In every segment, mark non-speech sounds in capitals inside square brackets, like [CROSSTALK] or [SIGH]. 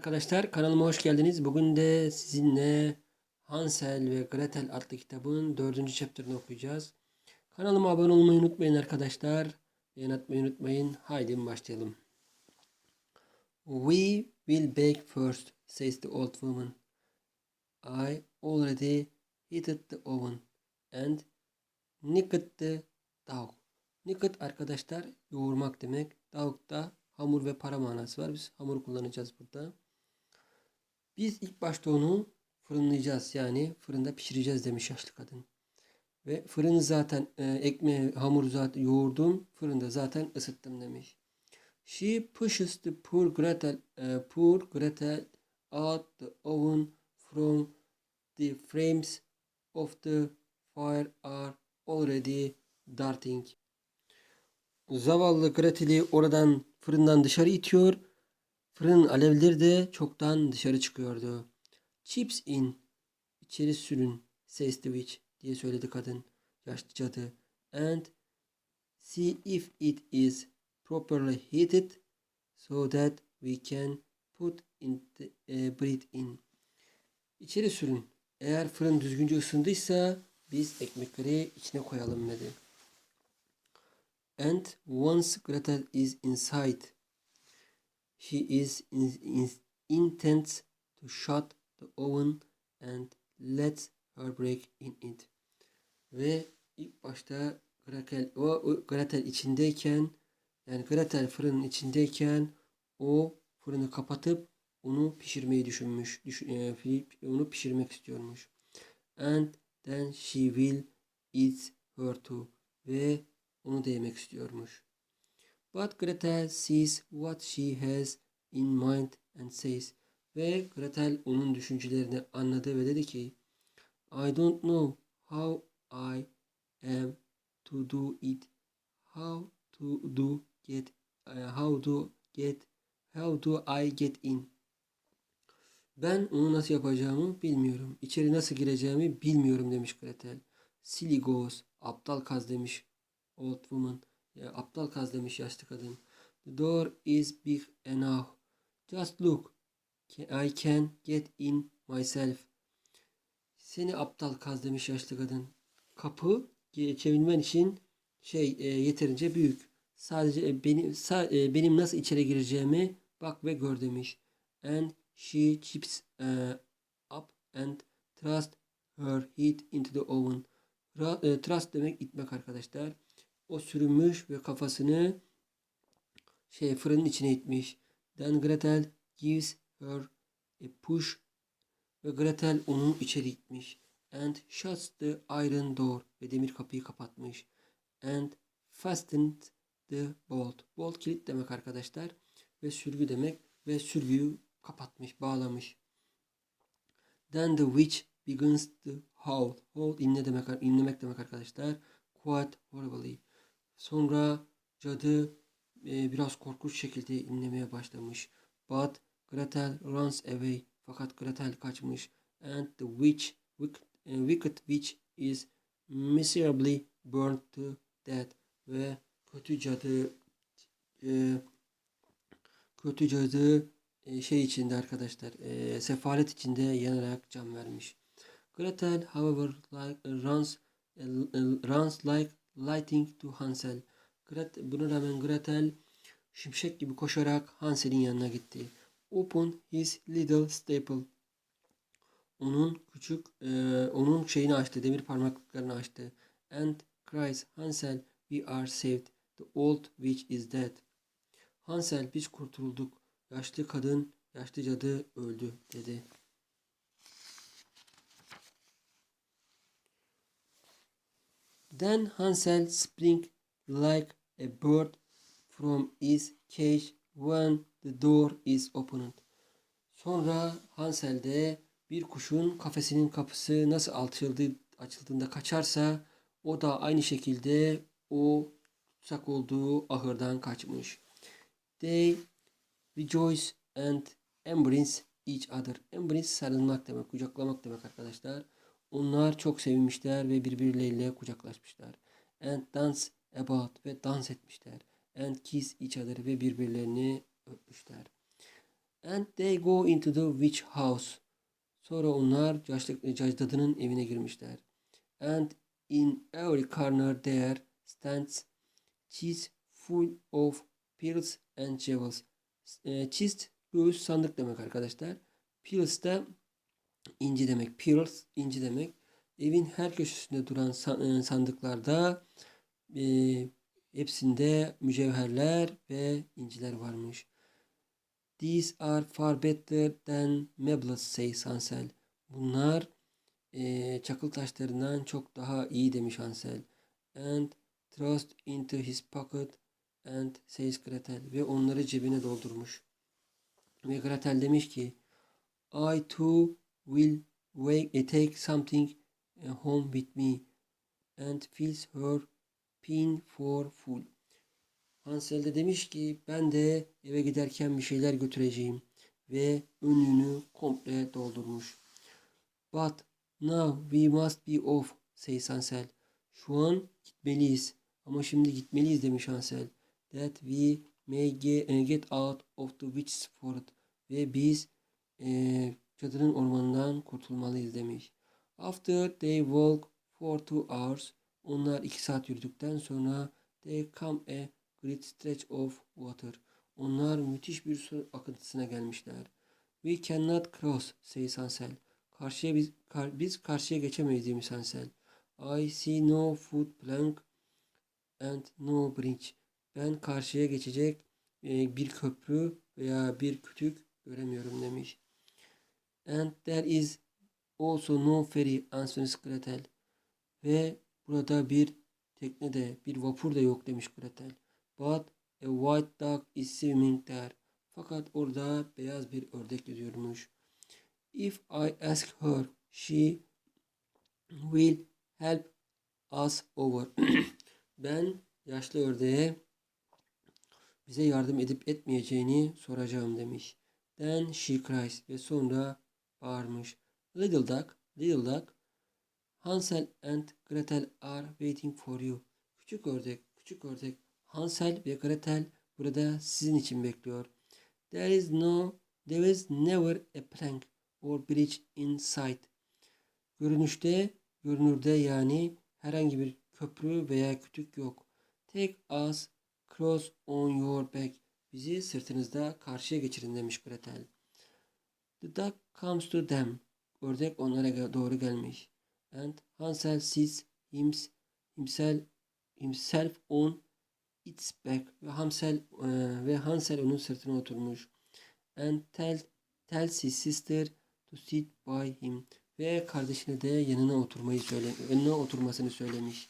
Arkadaşlar kanalıma hoş geldiniz. Bugün de sizinle Hansel ve Gretel adlı kitabın dördüncü chapter'ını okuyacağız. Kanalıma abone olmayı unutmayın arkadaşlar. Beğen atmayı unutmayın. Haydi başlayalım. We will bake first, says the old woman. I already heated the oven and nicked the dog. Nicked arkadaşlar yoğurmak demek. Dog da hamur ve para manası var. Biz hamur kullanacağız burada. Biz ilk başta onu fırınlayacağız. Yani fırında pişireceğiz demiş yaşlı kadın. Ve fırını zaten e, ekmeği, hamuru zaten yoğurdum. Fırında zaten ısıttım demiş. She pushes the poor Gretel, e, poor Gretel out the oven from the frames of the fire are already darting. Zavallı Gretel'i oradan fırından dışarı itiyor. Fırının alevleri de çoktan dışarı çıkıyordu. Chips in. İçeri sürün. Witch diye söyledi kadın. Yaşlı cadı. And see if it is properly heated so that we can put in the, eh, bread in. İçeri sürün. Eğer fırın düzgünce ısındıysa biz ekmekleri içine koyalım dedi. And once Gretel is inside, she is in, in, intends to shut the oven and let her break in it. Ve ilk başta Gretel, o, o Gretel içindeyken yani Gretel fırının içindeyken o fırını kapatıp onu pişirmeyi düşünmüş. Düş, e, onu pişirmek istiyormuş. And then she will eat her too. Ve onu da yemek istiyormuş. But Gretel sees what she has in mind and says. Ve Gretel onun düşüncelerini anladı ve dedi ki I don't know how I am to do it. How to do get uh, how to get how do I get in? Ben onu nasıl yapacağımı bilmiyorum. İçeri nasıl gireceğimi bilmiyorum demiş Gretel. Silly goose, aptal kaz demiş old woman. Ya, aptal kaz demiş yaşlı kadın. The door is big enough. Just look. I can get in myself. Seni aptal kaz demiş yaşlı kadın. Kapı geçebilmen için şey e, yeterince büyük. Sadece e, benim sa, e, benim nasıl içeri gireceğimi bak ve gör demiş. And she chips uh, up and thrust her head into the oven. E, thrust demek itmek arkadaşlar. O sürünmüş ve kafasını şey fırının içine itmiş. Then Gretel gives her a push ve Gretel onu içeri itmiş. And shuts the iron door ve demir kapıyı kapatmış. And fastened the bolt. Bolt kilit demek arkadaşlar. Ve sürgü demek. Ve sürgüyü kapatmış, bağlamış. Then the witch begins to howl. Howl inle demek, inlemek demek arkadaşlar. Quite horribly. Sonra cadı e, biraz korkunç şekilde inlemeye başlamış. But Gretel runs away. Fakat Gretel kaçmış. And the witch, wicked, wicked witch is miserably burned to death. Ve kötü cadı e, kötü cadı e, şey içinde arkadaşlar e, sefalet içinde yanarak can vermiş. Gretel however like, runs e, runs like lighting to Hansel. Gretel, buna rağmen Gretel şimşek gibi koşarak Hansel'in yanına gitti. Open his little staple. Onun küçük, e, onun şeyini açtı, demir parmaklıklarını açtı. And cries, Hansel, we are saved. The old witch is dead. Hansel, biz kurtulduk. Yaşlı kadın, yaşlı cadı öldü, dedi. Then Hansel sprang like a bird from his cage when the door is opened. Sonra Hansel de bir kuşun kafesinin kapısı nasıl açıldı, açıldığında kaçarsa o da aynı şekilde o tutsak olduğu ahırdan kaçmış. They rejoice and embrace each other. Embrace sarılmak demek, kucaklamak demek arkadaşlar. Onlar çok sevinmişler ve birbirleriyle kucaklaşmışlar. And dance about ve dans etmişler. And kiss each other ve birbirlerini öpmüşler. And they go into the witch house. Sonra onlar yaşlı, cadının evine girmişler. And in every corner there stands chest full of pearls and jewels. E, chest göğüs sandık demek arkadaşlar. Pearls da inci demek. Pearls inci demek. Evin her köşesinde duran e, sandıklarda e, hepsinde mücevherler ve inciler varmış. These are far better than marbles says Hansel. Bunlar e, çakıl taşlarından çok daha iyi demiş Hansel. And thrust into his pocket and says Gretel. Ve onları cebine doldurmuş. Ve Gretel demiş ki I too will wake, eh, take something eh, home with me and fills her pin for full. Hansel de demiş ki ben de eve giderken bir şeyler götüreceğim ve önünü komple doldurmuş. But now we must be off says Hansel. Şu an gitmeliyiz ama şimdi gitmeliyiz demiş Hansel. That we may get, eh, get out of the witch's forest ve biz eee cadının ormanından kurtulmalıyız demiş. After they walk for two hours, onlar iki saat yürüdükten sonra they come a great stretch of water. Onlar müthiş bir su akıntısına gelmişler. We cannot cross, says Hansel. Karşıya biz, kar- biz karşıya geçemeyiz demiş Hansel. I see no foot plank and no bridge. Ben karşıya geçecek e, bir köprü veya bir kütük göremiyorum demiş. And there is also no ferry answers Gretel. Ve burada bir tekne de bir vapur da yok demiş Gretel. But a white duck is swimming there. Fakat orada beyaz bir ördek yüzüyormuş. If I ask her, she will help us over. [CLEARS THROAT] ben yaşlı ördeğe bize yardım edip etmeyeceğini soracağım demiş. Then she cries ve sonra bağırmış. Little duck, little duck, Hansel and Gretel are waiting for you. Küçük ördek, küçük ördek, Hansel ve Gretel burada sizin için bekliyor. There is no, there is never a plank or bridge in sight. Görünüşte, görünürde yani herhangi bir köprü veya kütük yok. Take us cross on your back. Bizi sırtınızda karşıya geçirin demiş Gretel. The duck comes to them. Ördek onlara doğru gelmiş. And Hansel sees hims, himself, himself on its back. Ve Hansel, e, ve Hansel onun sırtına oturmuş. And tell, tells his sister to sit by him. Ve kardeşine de yanına oturmayı söyle, yanına oturmasını söylemiş.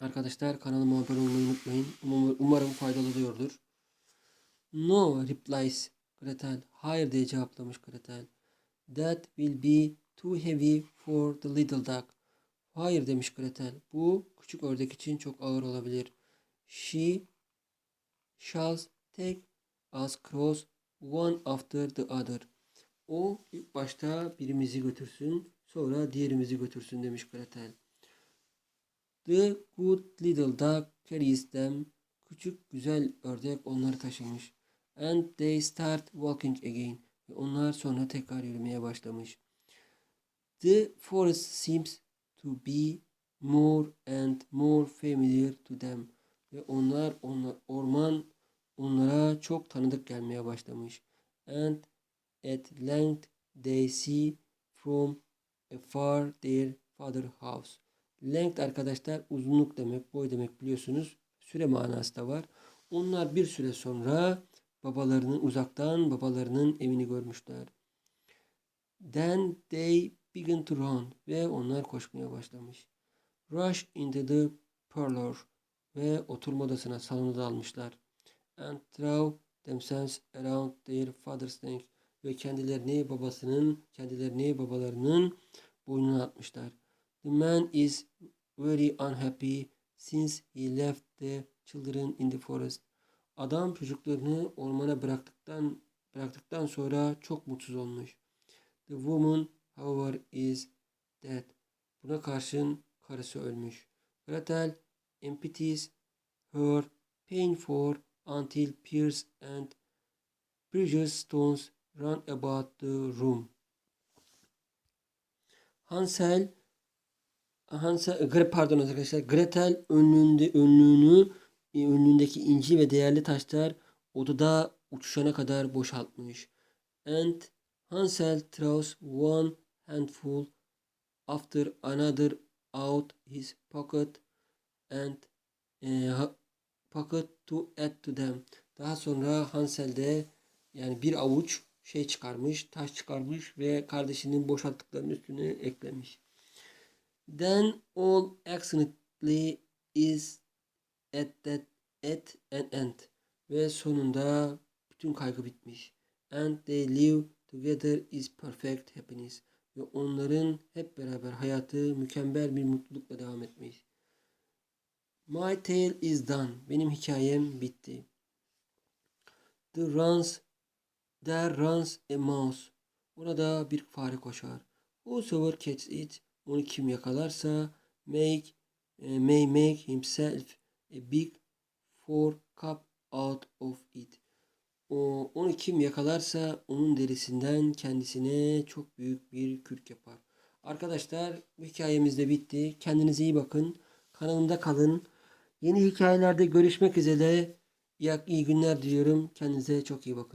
Arkadaşlar kanalıma abone olmayı unutmayın. Umarım faydalı oluyordur. No replies Gretel. Hayır diye cevaplamış Gretel. That will be too heavy for the little duck. Hayır demiş Gretel. Bu küçük ördek için çok ağır olabilir. She shall take us cross one after the other. O ilk başta birimizi götürsün, sonra diğerimizi götürsün demiş Gretel. The good little duck carries them. Küçük güzel ördek onları taşımış. And they start walking again. Ve onlar sonra tekrar yürümeye başlamış. The forest seems to be more and more familiar to them. Ve onlar, onlar orman onlara çok tanıdık gelmeye başlamış. And at length they see from afar their father house. Length arkadaşlar uzunluk demek, boy demek biliyorsunuz. Süre manası da var. Onlar bir süre sonra babalarının uzaktan babalarının evini görmüşler. Then they begin to run ve onlar koşmaya başlamış. Rush into the parlor ve oturma odasına salona dalmışlar. And throw themselves around their father's neck ve kendilerini babasının kendilerini babalarının boynuna atmışlar. The man is very unhappy since he left the children in the forest. Adam çocuklarını ormana bıraktıktan bıraktıktan sonra çok mutsuz olmuş. The woman, however, is dead. Buna karşın karısı ölmüş. Gretel empties her pain for until Pierce and precious stones run about the room. Hansel Hansel pardon arkadaşlar Gretel önlüğünde önlüğünü önlüğündeki inci ve değerli taşlar odada uçuşana kadar boşaltmış. And Hansel throws one handful after another out his pocket and e, pocket to add to them. Daha sonra Hansel de yani bir avuç şey çıkarmış, taş çıkarmış ve kardeşinin boşalttıklarının üstüne eklemiş. Then all accidentally is at that at an end. Ve sonunda bütün kaygı bitmiş. And they live together is perfect happiness. Ve onların hep beraber hayatı mükemmel bir mutlulukla devam etmiş. My tale is done. Benim hikayem bitti. The runs There runs a mouse. Orada bir fare koşar. Whosoever catches it, onu kim yakalarsa, make, e, may make himself a big four cup out of it. O, onu kim yakalarsa onun derisinden kendisine çok büyük bir kürk yapar. Arkadaşlar hikayemiz de bitti. Kendinize iyi bakın. Kanalımda kalın. Yeni hikayelerde görüşmek üzere. İyi günler diliyorum. Kendinize çok iyi bakın.